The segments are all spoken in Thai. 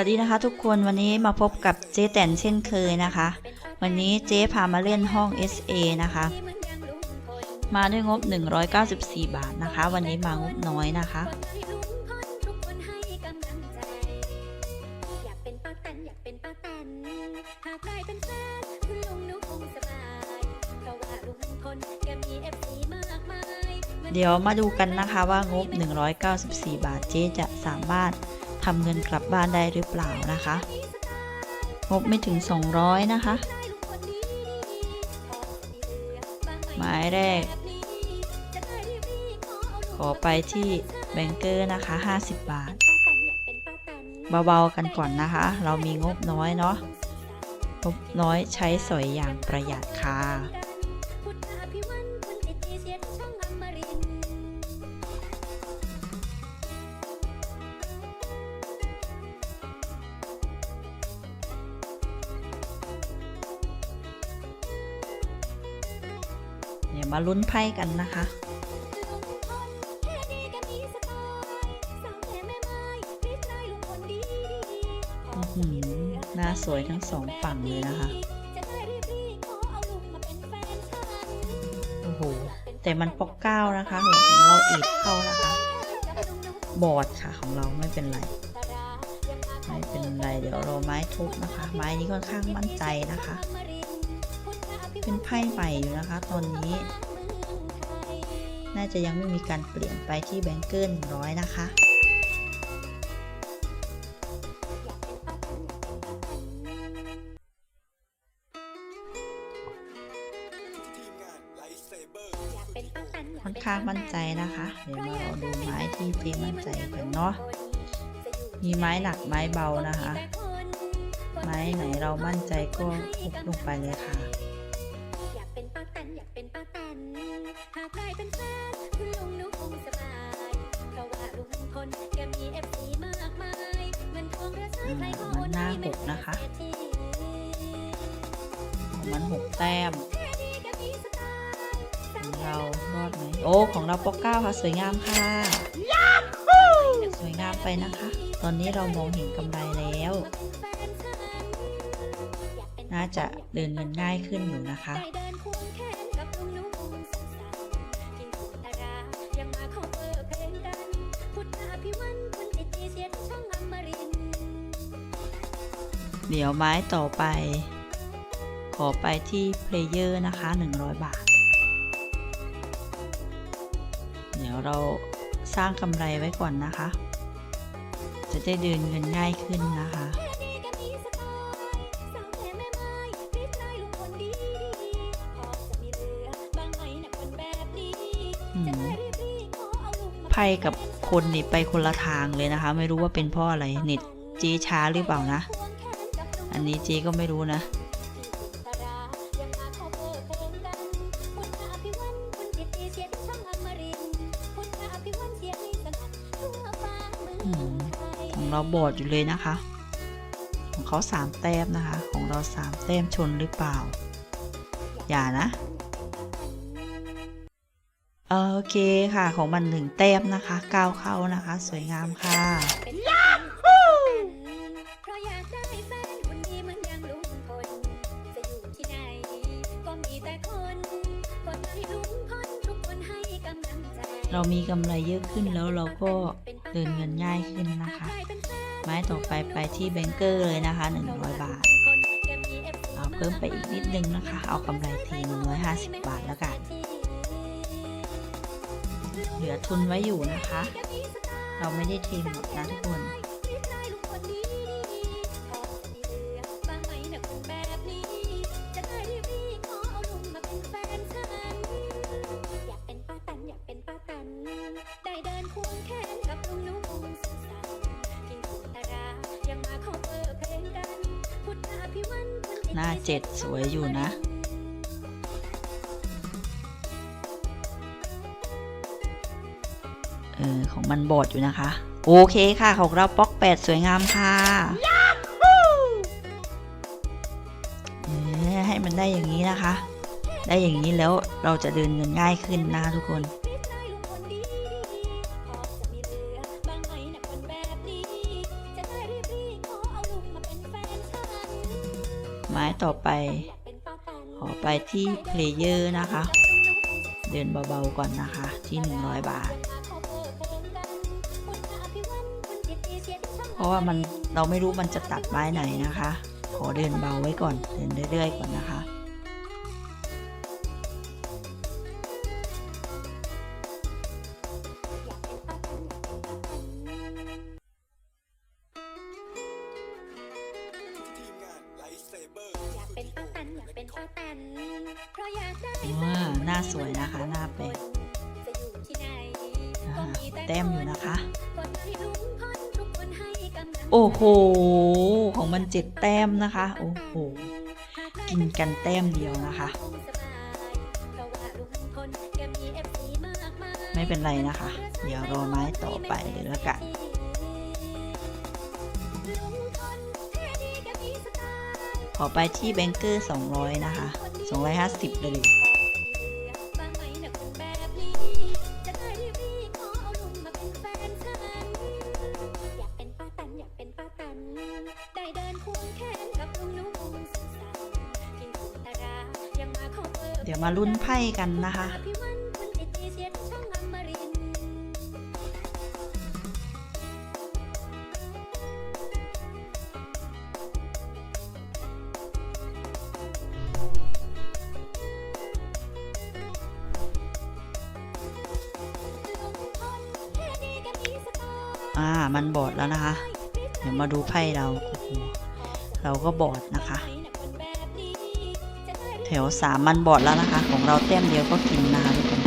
วัสดีนะคะทุกคนวันนี้มาพบกับเจ๊แตนเช่นเคยนะคะ วันนี้เจ๊พามาเล่นห้อง SA นะคะ มาด้วยงบ 194 บาทนะคะ วันนี้มางบน้อยนะคะเป็นป้าแตนอยากเป็นป้าแตนหากได้เป็นนคุณลุงนุ๊กคะว่าลุงพลแกมีเอยเดี๋ยวมาดูกันนะคะว่างบ 194 บาทเจ๊จะสามารถ ทำเงินกลับบ้านได้หรือเปล่านะคะ งบไม่ถึง 200 นะคะ หมายแรก ขอไปที่แบงเกอร์นะคะ 50 บาท เบาๆกันก่อนนะคะ เรามีงบน้อยเนาะงบน้อยใช้สอยอย่างประหยัดค่ะ มาลุ้นไพ่กันนะคะลุงพลแค่นี้ก็มีสไตล์สาวแท้แม่ไม้รีบได้ลุงพลดีขออื้อหือหน้าสวยทั้งสองฝั่งเลยนะคะจะได้รีบๆขอเอาลุงมาเป็นแฟนฉันโอ้โห แต่มันปอกเก้านะคะหัวของเราอีดเข้านะคะ บอดค่ะของเราไม่เป็นไรไม่เป็นไร เดี๋ยวรอไม้ทุบนะคะ ไม้นี้ค่อนข้างมั่นใจนะคะ เป็นไพ่ใหม่อยู่นะคะ ตอนนี้ น่าจะยังไม่มีการเปลี่ยนไปที่แบงเกิลร้อยนะคะ ค่อนข้างมั่นใจนะคะ เดี๋ยวมารอดูไม้ที่เจ๊มั่นใจกันเนาะ มีไม้หนักไม้เบานะคะ ไม้ไหนเรามั่นใจก็ทุบลงไปเลยค่ะ ให้ไม่แพ้เศรษฐีมันหกแต้มของเรารอดไหมโอ้ของเราปอกเก้าค่ะสวยงามค่ะสวยงามไปนะคะ ตอนนี้เรามองเห็นกำไรแล้ว น่าจะเดินเงินง่ายขึ้นอยู่นะคะ เดี๋ยวไม้ต่อไป ขอไปที่เพลเยอร์นะคะ 100 บาท เดี๋ยวเราสร้างกำไรไว้ก่อนนะคะ จะได้เดินเงินง่ายขึ้นนะคะแค่นี้ก็มีสไตล์สาวแท้แม่ไม้รีบได้ลุงคนดีพอจะมีเหลือบางไหมนะคนแบบนี้อืจะมได้รีบๆขอเอาลุงมาไพ่กับคนนี่ไปคนละทางเลยนะคะ ไม่รู้ว่าเป็นเพราะอะไรเน็ตเจ๊ช้าหรือเปล่านะ อันนี้เจ๊ก็ไม่รู้นะดารายังมาขอเปิดเพลงกันพุทธอภิวันคุณติดตีเชียร์ช่องอมรินทร์พุทธอภิวันเสียงให้สนั่นทั่วฟ้าเมือืองมไทยของเราบอดอยู่เลยนะคะ ของเขาสามแต้มนะคะ ของเราสามแต้มชนหรือเปล่า อย่านะโอเคค่ะ ของมันหนึ่งแต้มนะคะก้าวเข้านะคะ สวยงามค่ะ เรามีกำไรเยอะขึ้นแล้วเราก็เดินเงินง่ายขึ้นนะคะ ไม้ต่อไปไปที่แบงเกอร์เลยนะคะ 100 บาทเอาเพิ่มไปอีกนิดนึงนะคะ เอากำไรที150 บาทแล้วกัน เหลือทุนไว้อยู่นะคะ เราไม่ได้ทีหมดนะทุกคน หน้าเจ็ดสวยอยู่นะเออของมันบอดอยู่นะคะ โอเคค่ะของเราป๊อกแปดสวยงามค่ะให้มันได้อย่างนี้นะคะ ได้อย่างนี้แล้วเราจะเดินเงินง่ายขึ้นนะทุกคน ต่อไป ขอไปที่เพลเยอร์นะคะ เดินเบาๆก่อนนะคะที่ 100 บาท เพราะว่ามันเราไม่รู้มันจะตัดไม้ไหนนะคะ ขอเดินเบาไว้ก่อน เดินเรื่อยๆก่อนนะคะ โอ้โห ของมันเจ็ดแต้มนะคะ โอ้โห กินกันแต้มเดียวนะคะ ไม่เป็นไรนะคะ เดี๋ยวรอไม้ต่อไปเลยละกันขอไปที่แบงเกอร์ 200 นะคะ 250 เลย ดี๋ยวมาลุ้นไพ่กันนะคะ อ่า มันบอดแล้วนะคะ เดี๋ยวมาดูไพ่เรา เราก็บอดนะคะ แถวสามมันบอดแล้วนะคะ ของเราแต้มเดียวก็กินนะคะทุกคน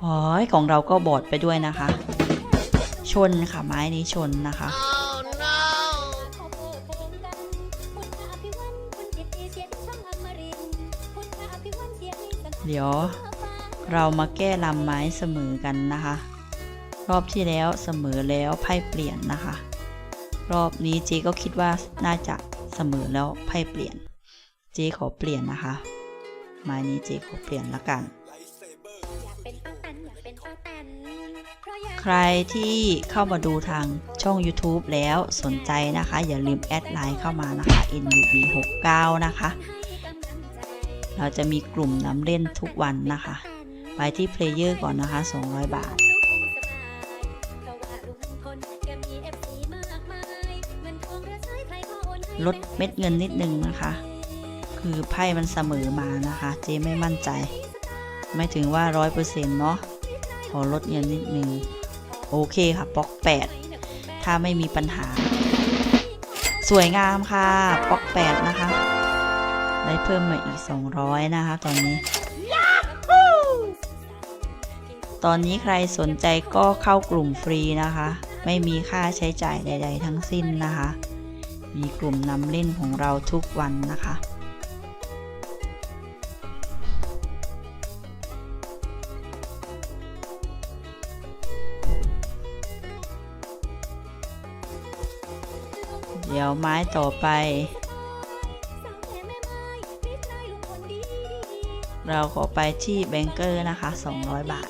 โอ้ยของเราก็บอดไปด้วยนะคะ ชนค่ะไม้นี้ชนนะคะ เดี๋ยวเรามาแก้ลำไม้เสมอกันนะคะ รอบที่แล้วเสมอแล้วไพ่เปลี่ยนนะคะ รอบนี้เจก็คิดว่าน่าจะเสมอแล้วไพ่เปลี่ยน เจขอเปลี่ยนนะคะ ไม้นี้เจขอเปลี่ยนละกันไลท์เซเบอร์ใครที่เข้ามาดูทางช่อง YouTube แล้วสนใจนะคะ อย่าลืมแอดไลน์เข้ามานะคะ NUB69 นะคะ เราจะมีกลุ่มน้ำเล่นทุกวันนะคะ ไปที่เพลเยอร์ก่อนนะคะ 200 บาทลดเม็ดเงินนิดนึงนะคะ คือไพ่มันเสมอมานะคะ เจไม่มั่นใจ ไม่ถึงว่า100%เเนาะขอลดเงินนิดนึง โอเคค่ะป๊อก8ถ้าไม่มีปัญหา สวยงามค่ะป๊อก8นะคะ ได้เพิ่มมาอีก200นะคะ ตอนนี้ตอนนี้ใครสนใจก็เข้ากลุ่มฟรีนะคะ ไม่มีค่าใช้จ่ายใด ๆ ทั้งสิ้นนะคะ มีกลุ่มนำเล่นของเราทุกวันนะคะ เดี๋ยวไม้ต่อไป เราขอไปที่แบงเกอร์นะคะ 200 บาท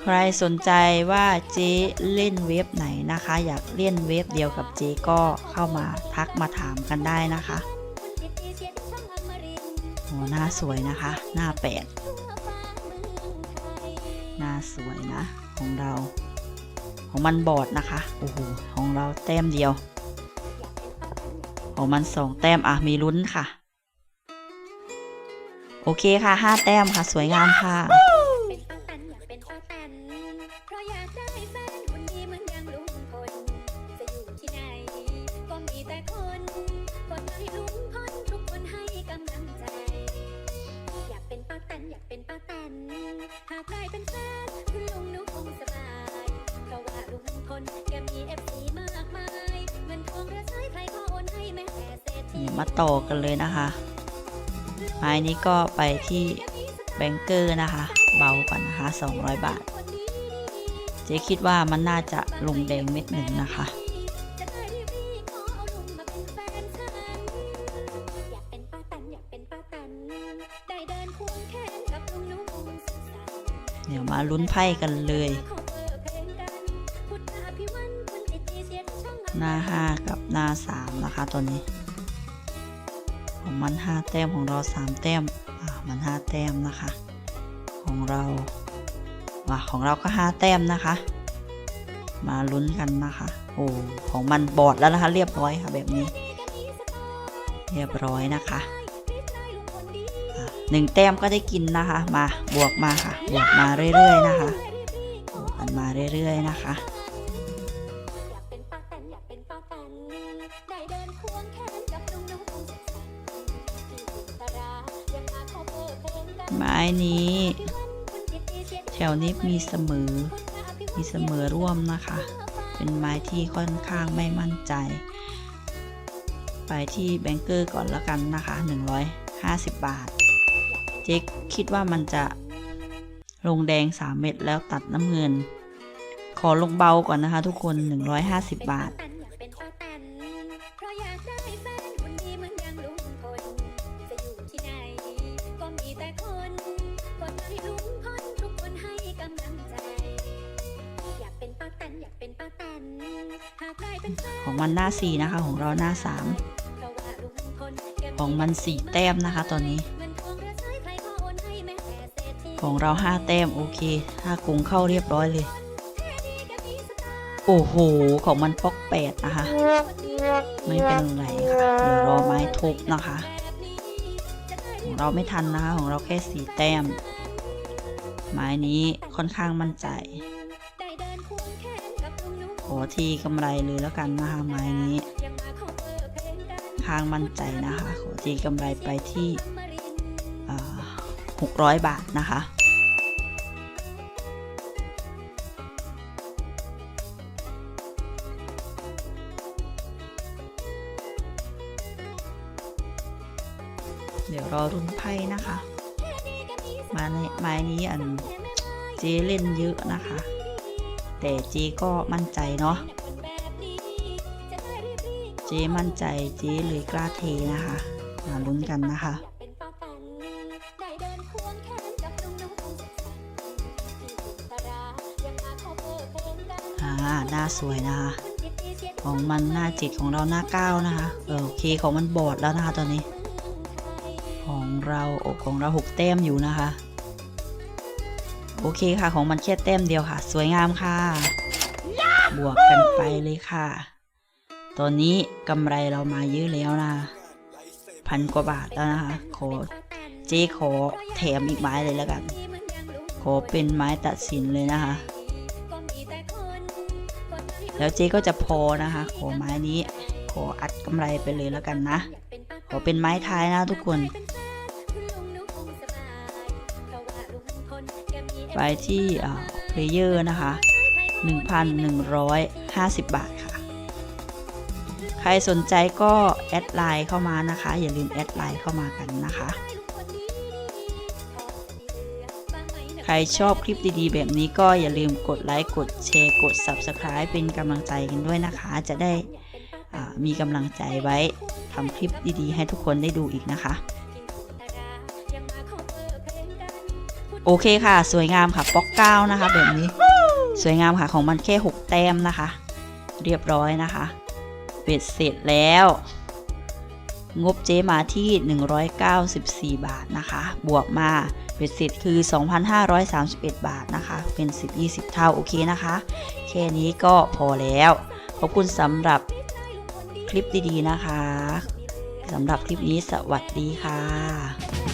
ใครสนใจว่าเจ๊เล่นเว็บไหนนะคะ อยากเล่นเว็บเดียวกับเจ๊ก็เข้ามาทักมาถามกันได้นะคะโอ้หน้าสวยนะคะ หน้าแปด หน้าสวยนะ ของเรา ของมันบอดนะคะ โอ้โห ของเราแต้มเดียว ของมันสองแต้ม อะ มีลุ้นค่ะ โอเคค่ะห้าแต้มค่ะ สวยงามค่ะ มาต่อกันเลยนะคะ ไม้นี้ก็ไปที่แบงเกอร์นะคะ เบากว่านะคะ 200 บาท เจ๊คิดว่ามันน่าจะลงแดงเม็ดหนึ่งนะคะเดี๋ยวมาลุ้นไพ่กันเลย หน้าห้ากับหน้าสามนะคะตัวนี้ มันห้าแต้มของเราสามแต้มอ่ามันห้าแต้มนะคะ ของเราอ่าของเราก็ห้าแต้มนะคะ มาลุ้นกันนะคะ โอ้ของมันบอดแล้วนะคะ เรียบร้อยค่ะแบบนี้ เรียบร้อยนะคะอะหนึ่งแต้มก็ได้กินนะคะ มาบวกมาค่ะ บวกมาเรื่อยๆนะคะบวกกันมาเรื่อยๆนะคะ ถวนี้มีเสมอ มีเสมอร่วมนะคะ เป็นไม้ที่ค่อนข้างไม่มั่นใจ ไปที่แบงเกอร์ก่อนแล้วกันนะคะ 150 บาท เจ๊คิดว่ามันจะลงแดง 3 เม็ดแล้วตัดน้ำเงิน ขอลงเบาก่อนนะคะทุกคน 150 บาท ของมันหน้า 4 นะคะ ของเราหน้าเพราะว่าลุงพลแก3ของมัน 4 แต้มนะคะ ตอนนี้เงินทองเรือใช้ใครก็โอนให้แม้แต่เศรษฐีของเรา 5 แต้ม โอเคถ้ากรุงเข้าเรียบร้อยเลย โอ้โห ของมันป๊อกแปดนะคะ ไม่เป็นไรค่ะเดี๋ยวรอไม้ทุบนะคะ ของเราไม่ทันนะคะ ของเราแค่สีแต้ม ไม้นี้ค่อนข้างมั่นใจ อทีกำไรเลยแล้วกันนะคะไม้นี้ยังมางมั่นใจนะคะ ขอทีกำไรไปที่อมรินทร์อ่า600บาทนะคะเดี๋ยวรอรุ่นไพ่นะคะ มาในไม้นี้อันเจเล่นเยอะนะคะ แต่เจก็มั่นใจเนาะเจมั่นใจเจเลยกล้าเทนะคะมาลุ้นกันนะคะหน้าสวยนะคะ ของมันหน้าเจ็ดของเราหน้าเก้านะคะเออโอเคของมันบอดแล้วนะคะตอนนี้ ของเราอ้ของเราหกแต้มอยู่นะคะ โอเคค่ะ ของมันแค่แต้มเดียวค่ะ สวยงามค่ะ บวกกันไปเลยค่ะ ตอนนี้กำไรเรามาเยอะแล้วนะ พันกว่าบาทแล้วนะคะ ขอเจ๊ขอแถมอีกไม้เลยแล้วกัน ขอเป็นไม้ตัดสินเลยนะคะ แล้วเจ๊ก็จะพอนะคะ ขอไม้นี้ ขออัดกำไรไปเลยแล้วกันนะ ขอเป็นไม้ท้ายนะทุกคน ไปที่เพลเยอร์นะคะ 1,150 บาทค่ะ ใครสนใจก็แอดไลน์เข้ามานะคะ อย่าลืมแอดไลน์เข้ามากันนะคะ ใครชอบคลิปดีๆ แบบนี้ก็อย่าลืมกดไลค์กดแชร์กด Subscribe เป็นกำลังใจกันด้วยนะคะ จะได้มีกำลังใจไว้ทำคลิปดีๆ ให้ทุกคนได้ดูอีกนะคะ โอเคค่ะ สวยงามค่ะป๊อกเก้านะคะ แบบนี้ สวยงามค่ะของมันแค่6แต้มนะคะ เรียบร้อยนะคะเบ็ดเสร็จแล้ว งบเจมาที่ 194 บาทนะคะ บวกมาเบ็ดเสร็จคือ 2,531 บาทนะคะ เป็น 10 20 เท่า โอเคนะคะ แค่นี้ก็พอแล้ว ขอบคุณสำหรับคลิปดีๆนะคะสำหรับคลิปนี้สวัสดีค่ะ